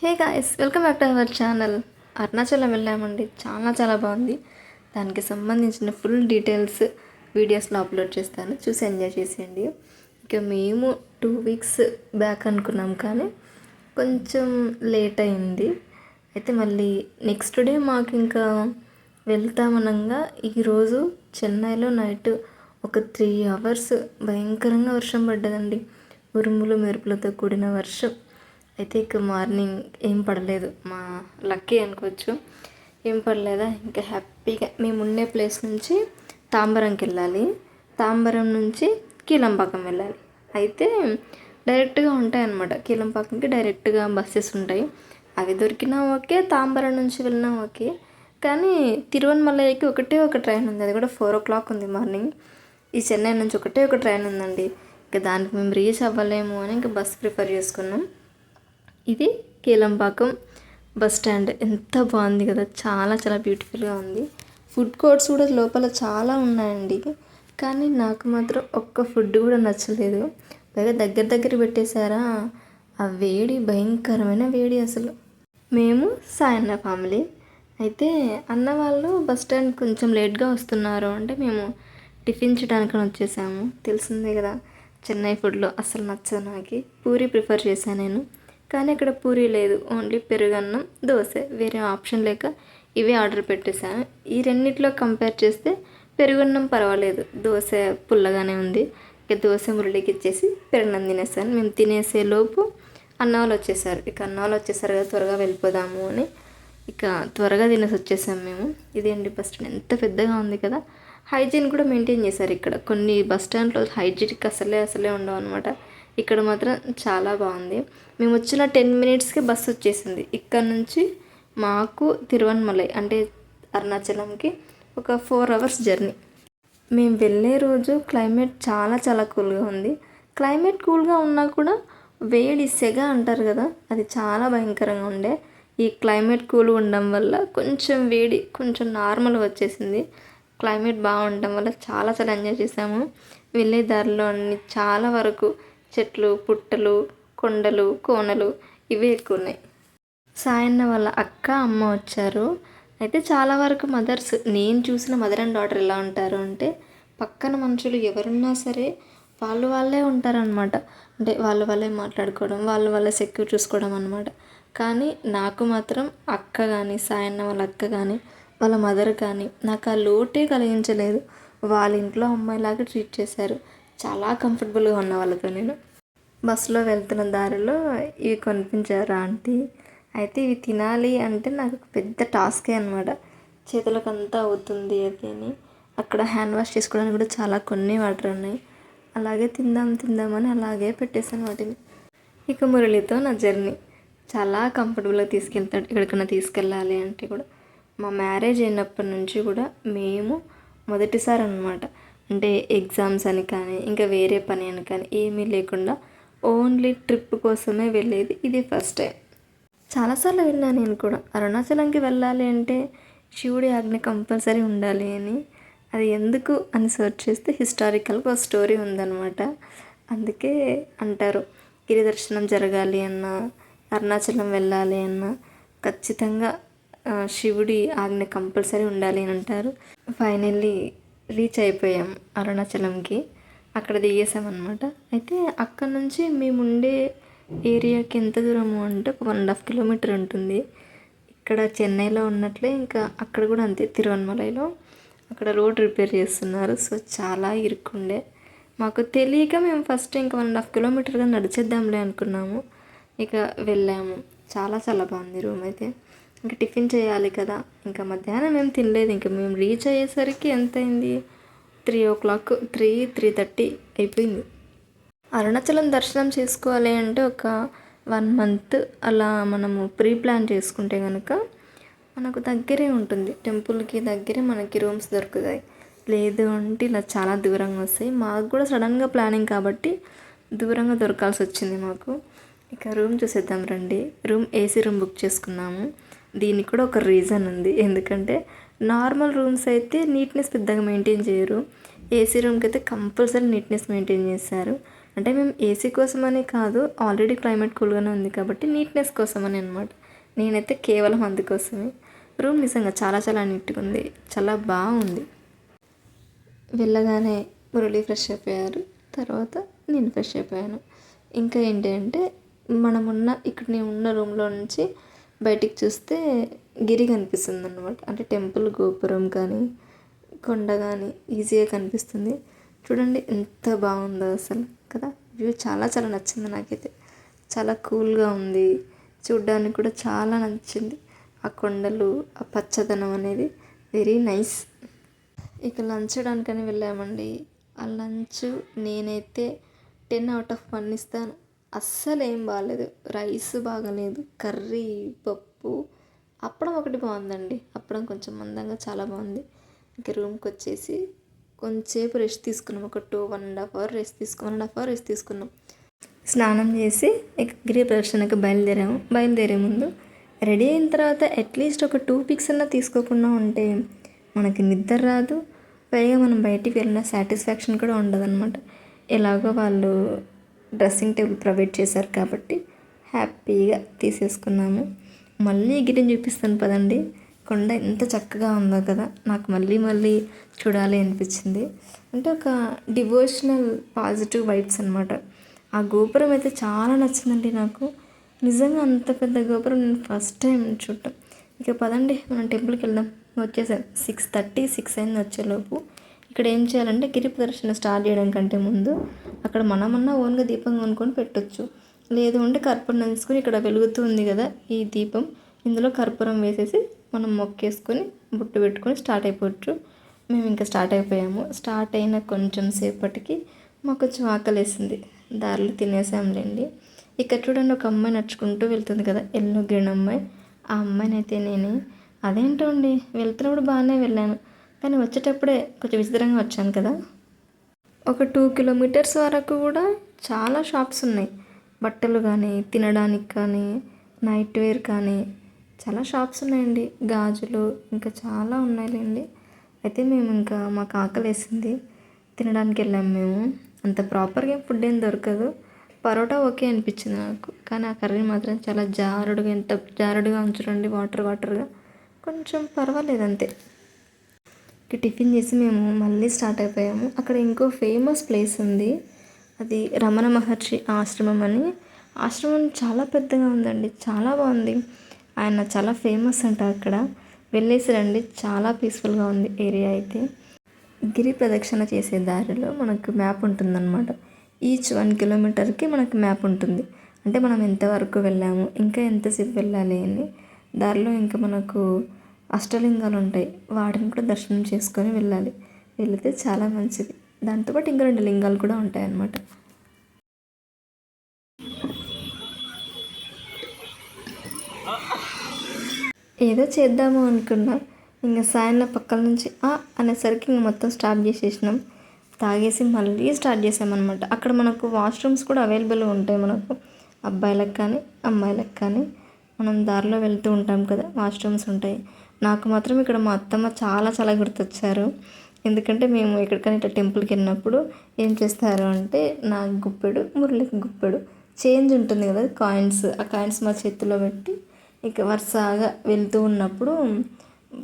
Hey guys welcome back to our channel. Arunachalam వెళ్ళామండి. చాలా చాలా బాగుంది. దానికి సంబంధించిన ఫుల్ డీటెయిల్స్ వీడియోస్లో అప్లోడ్ చేస్తాను. చూసి ఎంజాయ్ చేసేయండి. ఇక మేము టూ వీక్స్ బ్యాక్ అనుకున్నాం కానీ కొంచెం లేట్ అయింది. అయితే మళ్ళీ నెక్స్ట్ డే మాకు ఇంకా వెళ్తామనంగా ఈరోజు చెన్నైలో నైట్ ఒక త్రీ అవర్స్ భయంకరంగా వర్షం పడ్డదండి. ఉరుములు మెరుపులతో కూడిన వర్షం. అయితే ఇక మార్నింగ్ ఏం పడలేదు. మా లక్కీ అనుకోవచ్చు. ఏం పడలేదా? ఇంకా హ్యాపీగా మేము ఉండే ప్లేస్ నుంచి తాంబరంకి వెళ్ళాలి. తాంబరం నుంచి కీలంపాకం వెళ్ళాలి. అయితే డైరెక్ట్గా ఉంటాయన్నమాట. కీలంపాకంకి డైరెక్ట్గా బస్సెస్ ఉంటాయి. అవి దొరికినా ఓకే తాంబరం నుంచి వెళ్ళినా ఓకే. కానీ తిరువన్మలైకి ఒకటే ఒక ట్రైన్ ఉంది. అది కూడా ఫోర్ ఓ క్లాక్ ఉంది మార్నింగ్. ఈ చెన్నై నుంచి ఒకటే ఒక ట్రైన్ ఉందండి. ఇంకా దానికి మేము రీచ్ అవ్వలేము అని ఇంకా బస్ ప్రిఫర్ చేసుకున్నాం. ఇది కీలంపాకం బస్ స్టాండ్. ఎంత బాగుంది కదా. చాలా చాలా బ్యూటిఫుల్గా ఉంది. ఫుడ్ కోర్ట్స్ కూడా లోపల చాలా ఉన్నాయండి. కానీ నాకు మాత్రం ఒక్క ఫుడ్ కూడా నచ్చలేదు. పైగా దగ్గర దగ్గర పెట్టేశారా? ఆ వేడి భయంకరమైన వేడి అసలు. మేము సాయన్న ఫ్యామిలీ. అయితే అన్న వాళ్ళు బస్ స్టాండ్ కొంచెం లేట్గా వస్తున్నారు అంటే మేము టిఫిన్ చేయడానికి వచ్చేసాము. తెలిసిందే కదా. చెన్నై ఫుడ్లో అసలు నచ్చదు నాకు. పూరి ప్రిఫర్ చేశాను నేను. కానీ అక్కడ పూరి లేదు. ఓన్లీ పెరుగన్నం దోశ. వేరే ఆప్షన్ లేక ఇవే ఆర్డర్ పెట్టేశాను. ఈ రెండిట్లో కంపేర్ చేస్తే పెరుగన్నం పర్వాలేదు. దోశ పుల్లగానే ఉంది. ఇక దోశ మురళికి ఇచ్చేసి పెరుగన్నం తినేసాను మేము తినేసే లోపు అన్నవాళ్ళు వచ్చేసారు. ఇక అన్నవాళ్ళు వచ్చేసారు కదా త్వరగా వెళ్ళిపోదాము అని. ఇక త్వరగా తినేసి వచ్చేసాం మేము. ఇదేంటి బస్ స్టాండ్? ఎంత పెద్దగా ఉంది కదా. హైజీన్ కూడా మెయింటైన్ చేశారు ఇక్కడ. కొన్ని బస్ స్టాండ్లో హైజీన్కి అసలే అసలే ఉండవు అనమాట ఇక్కడ మాత్రం చాలా బాగుంది. మేము వచ్చిన టెన్ మినిట్స్కి బస్సు వచ్చేసింది. ఇక్కడ నుంచి మాకు తిరువన్మలై అంటే అరుణాచలంకి ఒక ఫోర్ అవర్స్ జర్నీ. మేము వెళ్ళే రోజు క్లైమేట్ చాలా చాలా కూల్గా ఉంది. క్లైమేట్ కూల్గా ఉన్నా కూడా వేడి సెగ అంటారు కదా అది చాలా భయంకరంగా ఉండే. ఈ క్లైమేట్ కూల్ ఉండడం వల్ల కొంచెం వేడి కొంచెం నార్మల్ వచ్చేసింది. క్లైమేట్ బాగుండడం వల్ల చాలా చాలా ఎంజాయ్ చేసాము. వెళ్ళే దారిలో అన్ని చాలా వరకు చెట్లు పుట్టలు కొండలు కోనలు ఇవే ఎక్కువ ఉన్నాయి సాయన్న వాళ్ళ అక్క అమ్మ వచ్చారు. అయితే చాలా వరకు మదర్స్ నేను చూసిన మదర్ అండ్ డాటర్ ఎలా ఉంటారు అంటే పక్కన మనుషులు ఎవరున్నా సరే వాళ్ళు వాళ్ళే ఉంటారనమాట అంటే వాళ్ళు వాళ్ళే మాట్లాడుకోవడం వాళ్ళు వాళ్ళే సెక్యూర్ చూసుకోవడం అనమాట కానీ నాకు మాత్రం అక్క కానీ సాయన్న వాళ్ళ అక్క కానీ వాళ్ళ మదర్ కానీ నాకు ఆ లోటే కలిగించలేదు. వాళ్ళ ఇంట్లో అమ్మాయిలాగా ట్రీట్ చేశారు. చాలా కంఫర్టబుల్గా ఉన్న వాళ్ళతో నేను. బస్సులో వెళ్తున్న దారిలో ఇవి కొనిపించారు ఆంటీ. అయితే ఇవి తినాలి అంటే నాకు పెద్ద టాస్కే అనమాట చేతులకు అంతా అవుతుంది అది అని. అక్కడ హ్యాండ్ వాష్ చేసుకోవడానికి కూడా చాలా కొన్ని వాటర్ ఉన్నాయి. అలాగే తిందాం తిందామని అలాగే పెట్టేశాను వాటిని. ఇక మురళితో నా జర్నీ. చాలా కంఫర్టబుల్గా తీసుకెళ్తాడు ఎక్కడికైనా తీసుకెళ్ళాలి అంటే కూడా. మా మ్యారేజ్ అయినప్పటి నుంచి కూడా మేము మొదటిసారి అనమాట అంటే ఎగ్జామ్స్ అని కానీ ఇంకా వేరే పని అని కానీ ఏమీ లేకుండా ఓన్లీ ట్రిప్ కోసమే వెళ్ళేది. ఇది ఫస్ట్ టైం చాలాసార్లు వెళ్ళాను నేను కూడా. అరుణాచలంకి వెళ్ళాలి అంటే శివుడి ఆజ్ఞ కంపల్సరీ ఉండాలి అని. అది ఎందుకు అని సెర్చ్ చేస్తే హిస్టారికల్గా ఒక స్టోరీ ఉందన్నమాట. అందుకే అంటారు గిరి దర్శనం జరగాలి అన్నా అరుణాచలం వెళ్ళాలి అన్నా ఖచ్చితంగా శివుడి ఆజ్ఞ కంపల్సరీ ఉండాలి అని అంటారు. ఫైనల్లీ రీచ్ అయిపోయాం అరుణాచలంకి. అక్కడ దిగేసామన్నమాట అయితే అక్కడ నుంచి మేము ఉండే ఏరియాకి ఎంత దూరము అంటే ఒక వన్ అండ్ హాఫ్ కిలోమీటర్ ఉంటుంది. ఇక్కడ చెన్నైలో ఉన్నట్లే ఇంకా అక్కడ కూడా అంతే తిరువన్మలైలో. అక్కడ రోడ్ రిపేర్ చేస్తున్నారు. సో చాలా ఇరుక్కుండే మాకు తెలియక మేము ఫస్ట్ ఇంకా వన్ అండ్ హాఫ్ కిలోమీటర్గా నడిచేద్దాంలే అనుకున్నాము. ఇక వెళ్ళాము. చాలా చాలా బాగుంది రూమ్ అయితే. ఇంకా టిఫిన్ చేయాలి కదా. ఇంకా మధ్యాహ్నం మేము తినలేదు. ఇంకా మేము రీచ్ అయ్యేసరికి ఎంత అయింది three o'clock three three thirty అయిపోయింది. అరుణాచలం దర్శనం చేసుకోవాలి అంటే ఒక వన్ మంత్ అలా మనము ప్రీ ప్లాన్ చేసుకుంటే కనుక మనకు దగ్గరే ఉంటుంది. టెంపుల్కి దగ్గరే మనకి రూమ్స్ దొరుకుతాయి. లేదు అంటే ఇలా చాలా దూరంగా వస్తాయి. మాకు కూడా సడన్గా ప్లానింగ్ కాబట్టి దూరంగా దొరకాల్సి వచ్చింది మాకు. ఇక రూమ్ చూసేద్దాం రండి. రూమ్ ఏసీ రూమ్ బుక్ చేసుకున్నాము. దీనికి కూడా ఒక రీజన్ ఉంది. ఎందుకంటే నార్మల్ రూమ్స్ అయితే నీట్నెస్ పెద్దగా మెయింటైన్ చేయరు. ఏసీ రూమ్కి అయితే కంపల్సరీ నీట్నెస్ మెయింటైన్ చేస్తారు. అంటే మేము ఏసీ కోసమని కాదు ఆల్రెడీ క్లైమేట్ కూల్గానే ఉంది కాబట్టి నీట్నెస్ కోసమని అనమాట నేనైతే కేవలం అందుకోసమే. రూమ్ నిజంగా చాలా చాలా నీట్గా ఉంది. చాలా బాగుంది. వెళ్ళగానే మురళి ఫ్రెష్ అయిపోయారు. తర్వాత నేను ఫ్రెష్ అయిపోయాను. ఇంకా ఏంటి అంటే మనమున్న ఇక్కడ నేను ఉన్న రూమ్లో నుంచి బయటికి చూస్తే గిరి కనిపిస్తుంది అనమాట అంటే టెంపుల్ గోపురం కానీ కొండ కానీ ఈజీగా కనిపిస్తుంది. చూడండి ఎంత బాగుందో అసలు కదా? వ్యూ చాలా చాలా నచ్చింది నాకైతే. చాలా కూల్గా ఉంది. చూడ్డానికి కూడా చాలా నచ్చింది. ఆ కొండలు ఆ పచ్చదనం అనేది వెరీ నైస్. ఇక లంచ్ చేయడానికని వెళ్ళామండి. ఆ లంచ్ నేనైతే టెన్ అవుట్ ఆఫ్ వన్ ఇస్తాను. అస్సలు ఏం బాగాలేదు రైస్ బాగాలేదు. కర్రీ పప్పు. అప్పడం ఒకటి బాగుందండి. అప్పడం కొంచెం మందంగా చాలా బాగుంది. ఇంక రూమ్కి వచ్చేసి కొంచెంసేపు రెస్ట్ తీసుకున్నాం. ఒక two one and half hour rest తీసుకున్నాం one and half hour rest తీసుకున్నాం. స్నానం చేసి ఇక గిరి ప్రదర్శనకు బయలుదేరాము. బయలుదేరే ముందు రెడీ అయిన తర్వాత అట్లీస్ట్ ఒక టూ పిక్స్ అన్నా తీసుకోకుండా ఉంటే మనకి నిద్ర రాదు. పైగా మనం బయటికి వెళ్ళిన సాటిస్ఫాక్షన్ కూడా ఉండదన్నమాట. ఎలాగో వాళ్ళు డ్రెస్సింగ్ టేబుల్ ప్రొవైడ్ చేశారు కాబట్టి హ్యాపీగా తీసేసుకున్నాము. మళ్ళీ గిరిని చూపిస్తాను పదండి. కొండ ఎంత చక్కగా ఉందో కదా. నాకు మళ్ళీ మళ్ళీ చూడాలి అనిపించింది. అంటే ఒక డివోషనల్ పాజిటివ్ వైబ్స్ అనమాట ఆ గోపురం అయితే చాలా నచ్చిందండి నాకు. నిజంగా అంత పెద్ద గోపురం నేను ఫస్ట్ టైం చూడటం. ఇక పదండి మనం టెంపుల్కి వెళ్దాం. వచ్చేసాం. సిక్స్ థర్టీ సిక్స్ అయింది వచ్చేలోపు. ఇక్కడ ఏం చేయాలంటే గిరి ప్రదర్శన స్టార్ట్ చేయడం కంటే ముందు అక్కడ మనమన్నా ఓన్గా దీపం కొనుక్కొని పెట్టొచ్చు. లేదు అంటే కర్పూరం నంచుకొని ఇక్కడ వెలుగుతుంది కదా ఈ దీపం. ఇందులో కర్పూరం వేసేసి మనం మొక్కేసుకొని బుట్టు పెట్టుకొని స్టార్ట్ అయిపోవచ్చు. మేము ఇంకా స్టార్ట్ అయిపోయాము. స్టార్ట్ అయిన కొంచెం సేపటికి మాకు కొంచెం ఆకలి వేసింది దారిలో తినేసాంలేండి. ఇక్కడ చూడండి ఒక అమ్మాయి నడుచుకుంటూ వెళ్తుంది కదా ఎల్లో గ్రీన్ అమ్మాయి. ఆ అమ్మాయిని అయితే నేను. అదేంటో అండి వెళ్తున్నప్పుడు బాగానే వెళ్ళాను. కానీ వచ్చేటప్పుడే కొంచెం విచిత్రంగా వచ్చాను కదా. ఒక టూ కిలోమీటర్స్ వరకు కూడా చాలా షాప్స్ ఉన్నాయి. బట్టలు కానీ తినడానికి కానీ నైట్ వేర్ కానీ చాలా షాప్స్ ఉన్నాయండి. గాజులు ఇంకా చాలా ఉన్నాయిలేండి. అయితే మేము ఇంకా మాకు ఆకలి వేసింది తినడానికి వెళ్ళాము మేము. అంత ప్రాపర్గా ఫుడ్ ఏం దొరకదు. పరోటా ఓకే అనిపించింది నాకు. కానీ ఆ కర్రీ మాత్రం చాలా జారుడుగా ఎంత జారుడుగా ఉంచడండి వాటర్ వాటర్గా. కొంచెం పర్వాలేదు అంతే. టిఫిన్ చేసి మేము మళ్ళీ స్టార్ట్ అయిపోయాము. అక్కడ ఇంకో ఫేమస్ ప్లేస్ ఉంది. అది రమణ మహర్షి ఆశ్రమం అని. ఆశ్రమం చాలా పెద్దగా ఉందండి. చాలా బాగుంది. ఆయన చాలా ఫేమస్ అంట అక్కడ. వెళ్ళేసి రండి. చాలా పీస్ఫుల్గా ఉంది ఏరియా అయితే. గిరి ప్రదక్షిణ చేసే దారిలో మనకు మ్యాప్ ఉంటుందన్నమాట. ఈచ్ వన్ కిలోమీటర్కి మనకు మ్యాప్ ఉంటుంది. అంటే మనం ఎంతవరకు వెళ్ళాము ఇంకా ఎంతసేపు వెళ్ళాలి అని. దారిలో ఇంకా మనకు అష్టలింగాలు ఉంటాయి. వాటిని కూడా దర్శనం చేసుకొని వెళ్ళాలి. వెళితే చాలా మంచిది. దాంతోపాటు ఇంకా రెండు లింగాలు కూడా ఉంటాయి అన్నమాట ఏదో చేద్దాము అనుకున్నా. ఇంకా సాయంత్రం పక్కల నుంచి ఆ! అనేసరికి ఇంక మొత్తం స్టార్ట్ చేసేసినాం. తాగేసి మళ్ళీ స్టార్ట్ చేసామన్నమాట. అక్కడ మనకు వాష్రూమ్స్ కూడా అవైలబుల్గా ఉంటాయి మనకు. అబ్బాయిలకు కానీ అమ్మాయిలకు కానీ. మనం దారిలో వెళ్తూ ఉంటాం కదా! వాష్రూమ్స్ ఉంటాయి. నాకు మాత్రం ఇక్కడ మా అత్తమ్మ చాలా చాలా గుర్తొచ్చారు. ఎందుకంటే మేము ఎక్కడికైనా ఇట్లా టెంపుల్కి వెళ్ళినప్పుడు ఏం చేస్తారు అంటే నా గుప్పెడు మురళికి గుప్పెడు చేంజ్ ఉంటుంది కదా కాయిన్స్. ఆ కాయిన్స్ మా చేతిలో పెట్టి ఇక వరుసగా వెళ్తూ ఉన్నప్పుడు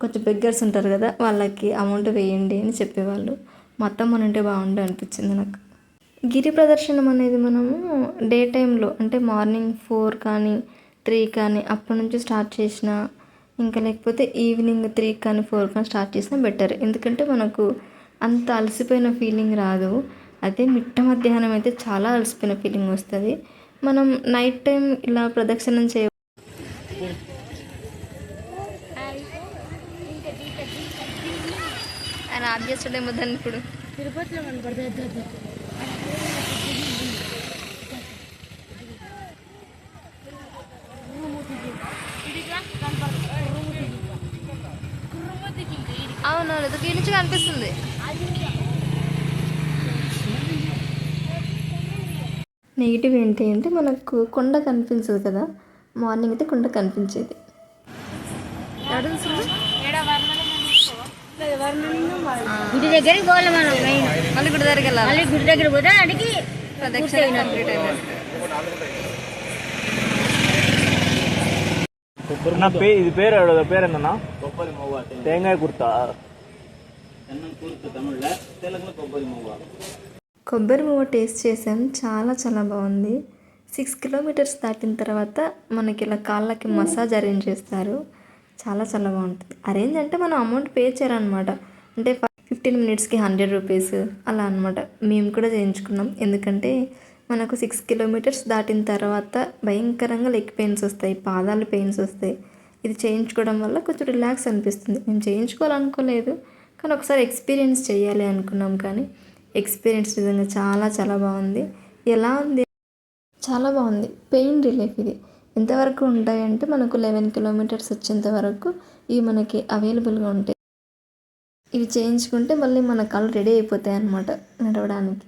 కొంచెం బెగ్గర్స్ ఉంటారు కదా వాళ్ళకి అమౌంట్ వేయండి అని చెప్పేవాళ్ళు. మొత్తం మన ఉంటే బాగుండు అనిపించింది నాకు. గిరి ప్రదర్శనం అనేది మనము డే టైంలో అంటే మార్నింగ్ ఫోర్ కానీ త్రీ కానీ అప్పటి నుంచి స్టార్ట్ చేసిన ఇంకా లేకపోతే ఈవినింగ్ త్రీ కానీ ఫోర్ కానీ స్టార్ట్ చేసినా బెటర్ ఎందుకంటే మనకు అంత అలసిపోయిన ఫీలింగ్ రాదు. అదే మిట్ట మధ్యాహ్నం అయితే చాలా అలసిపోయిన ఫీలింగ్ వస్తుంది. మనం నైట్ టైం ఇలా ప్రదక్షిణం చేయ ఆయన ఆఫ్ చేస్తాడేమో దాన్ని ఇప్పుడు. తిరుపతిలో అవును ఎదుగు నుంచి కనిపిస్తుంది. నెగిటివ్ ఏంటి అంటే మనకు కొండ కనిపించదు కదా. మార్నింగ్ అయితే కొండ కనిపించేది. గుడి దగ్గరికి పోవాలి మనం మళ్ళీ గుడి దగ్గరికి వెళ్ళాలి? మళ్ళీ గుడి దగ్గర పోతే అడిగి ప్రదక్షిణ కంప్లీట్ ఇది పేరు పేరు ఏంటన్నా తేంగాయ కుర్తా. కొబ్బరి మువ్వ. టేస్ట్ చేసాం. చాలా చాలా బాగుంది. సిక్స్ కిలోమీటర్స్ దాటిన తర్వాత మనకి ఇలా కాళ్ళకి మసాజ్ అరేంజ్ చేస్తారు. చాలా చాలా బాగుంటుంది. అరేంజ్ అంటే మనం అమౌంట్ పే చేయాలన్నమాట అంటే ఫిఫ్టీన్ మినిట్స్కి హండ్రెడ్ రూపీస్ అలా అనమాట. మేము కూడా చేయించుకున్నాం. ఎందుకంటే మనకు సిక్స్ కిలోమీటర్స్ దాటిన తర్వాత భయంకరంగా లెగ్ పెయిన్స్ వస్తాయి పాదాలు పెయిన్స్ వస్తాయి. ఇది చేయించుకోవడం వల్ల కొంచెం రిలాక్స్ అనిపిస్తుంది. మేము చేయించుకోవాలనుకోలేదు. కానీ ఒకసారి ఎక్స్పీరియన్స్ చేయాలి అనుకున్నాం కానీ ఎక్స్పీరియన్స్ నిజంగా చాలా చాలా బాగుంది. ఎలా ఉంది? చాలా బాగుంది. పెయిన్ రిలీఫ్ ఇది. ఎంతవరకు ఉంటాయంటే మనకు లెవెన్ కిలోమీటర్స్ వచ్చేంత వరకు ఇవి మనకి అవైలబుల్గా ఉంటాయి ఇవి చేయించుకుంటే మళ్ళీ మన కాళ్ళు రెడీ అయిపోతాయి అన్నమాట నడవడానికి.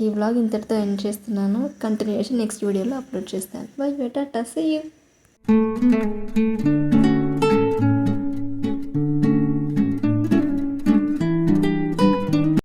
ఈ బ్లాగ్ ఇంతటితో ఎండ్ చేస్తున్నాను. కంటిన్యూషన్ నెక్స్ట్ వీడియోలో అప్లోడ్ చేస్తాను. బై బెటర్ టస్ యూ.